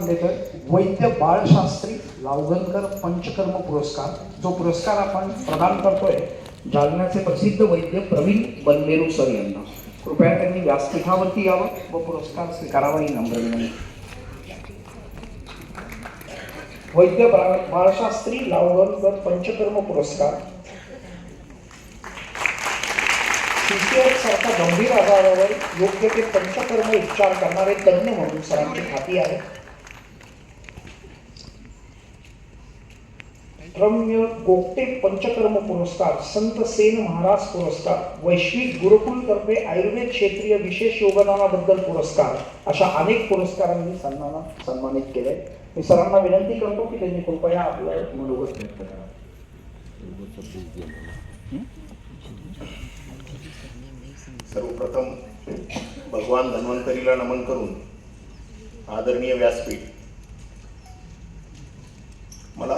देतोय वैद्य बाळशास्त्री लावगणकर पंचकर्म पुरस्कार. जो पुरस्कार आपण प्रदान करतोय जालन्याचे प्रसिद्ध वैद्य प्रवीण बनमेरू सर यांना. कृपया त्यांनी व्यासपीठावरती यावं व पुरस्कार स्वीकारावा ही नम्र विनंती. वैद्य बाळशास्त्री लावगणकर पंचकर्म पुरस्कार. सारख्या गंभीर आजारावर योग्य ते पंचकर्म उपचार करणारे तज्ज्ञ म्हणून सरांची खाती आहे. रम्य गोगटे पंचकर्म पुरस्कार संत सेन महाराज पुरस्कार वैश्विक गुरुकुल तर्फे आयुर्वेद क्षेत्रीय विशेष योगदानाबद्दल पुरस्कार अशा अनेक पुरस्कारांनी सन्माना सन्मानित केले. मी सरांना विनंती करतो की त्यांनी कृपया आपलं मनोगत व्यक्त करा. सर्वप्रथम भगवान धन्वंतरीला नमन करून आदरणीय व्यासपीठ मला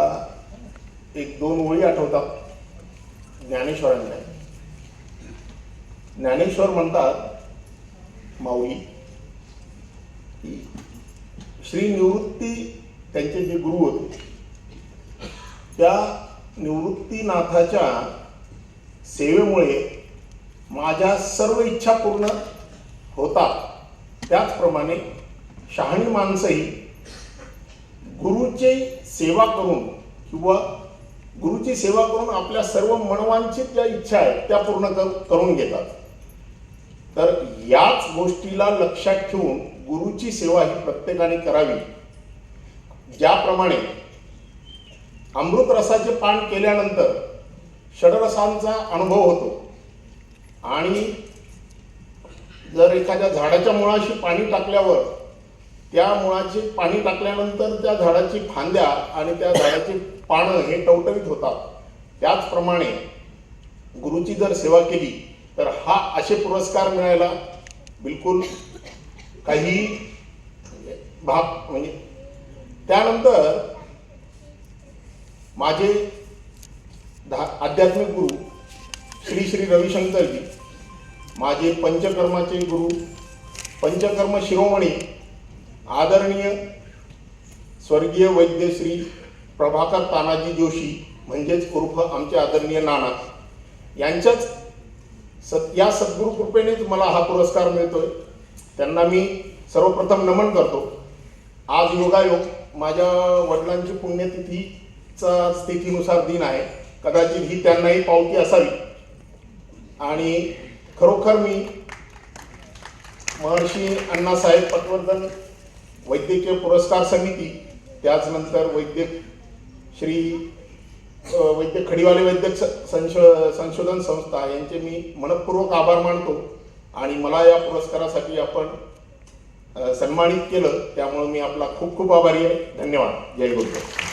एक दोन ओळी आठवतात. ज्ञानेश्वरांच्या. ज्ञानेश्वर म्हणतात माऊली की श्री निवृत्ती त्यांचे जे गुरु होते त्या निवृत्तीनाथाच्या सेवेमुळे माझ्या सर्व इच्छा पूर्ण होतात. त्याचप्रमाणे शहाणी माणसंही गुरुची सेवा करून किंवा गुरुची सेवा करून आपल्या सर्व मनवांचित ज्या इच्छा आहेत त्या पूर्ण कर करून घेतात. तर याच गोष्टीला लक्षात ठेवून गुरुची सेवा ही प्रत्येकाने करावी. ज्याप्रमाणे अमृत रसाचे पान केल्यानंतर षडरसांचा अनुभव होतो आणि जर एखाद्या झाडाच्या मुळाशी पाणी टाकल्यावर त्या मुळाचे पाणी टाकल्यानंतर त्या झाडाची फांद्या आणि त्या झाडाची पानं हे टवटवीत होतात. त्याचप्रमाणे गुरुची जर सेवा केली तर हा असे पुरस्कार मिळायला बिलकुल काही भाग म्हणजे त्यानंतर माझे धा आध्यात्मिक गुरु श्री श्री रविशंकरजी माझे पंचकर्माचे गुरु पंचकर्म शिरोमणी आदरणीय स्वर्गीय वैद्य श्री प्रभाकर तानाजी जोशी म्हणजेच उर्फ आमचे आदरणीय नाना यांच्याच सत या सद्गुरु कृपेनेच मला हा पुरस्कार मिळतोय. त्यांना मी सर्वप्रथम नमन करतो. आज योगायोग माझ्या वडिलांची पुण्यतिथीचा स्थितीनुसार दिन आहे. कदाचित ही त्यांनाही पावती असावी. आणि खरोखर मी महर्षी अण्णासाहेब पटवर्धन वैद्यकीय पुरस्कार समिती त्याचनंतर वैद्यक श्री वैद्य खडीवाले वैद्यक स- संशो संशोधन संस्था यांचे मी मनपूर्वक आभार मानतो आणि मला या पुरस्कारासाठी आपण सन्मानित केलं त्यामुळे मी आपला खूप खूप आभारी आहे. धन्यवाद. जय गुरुदेव.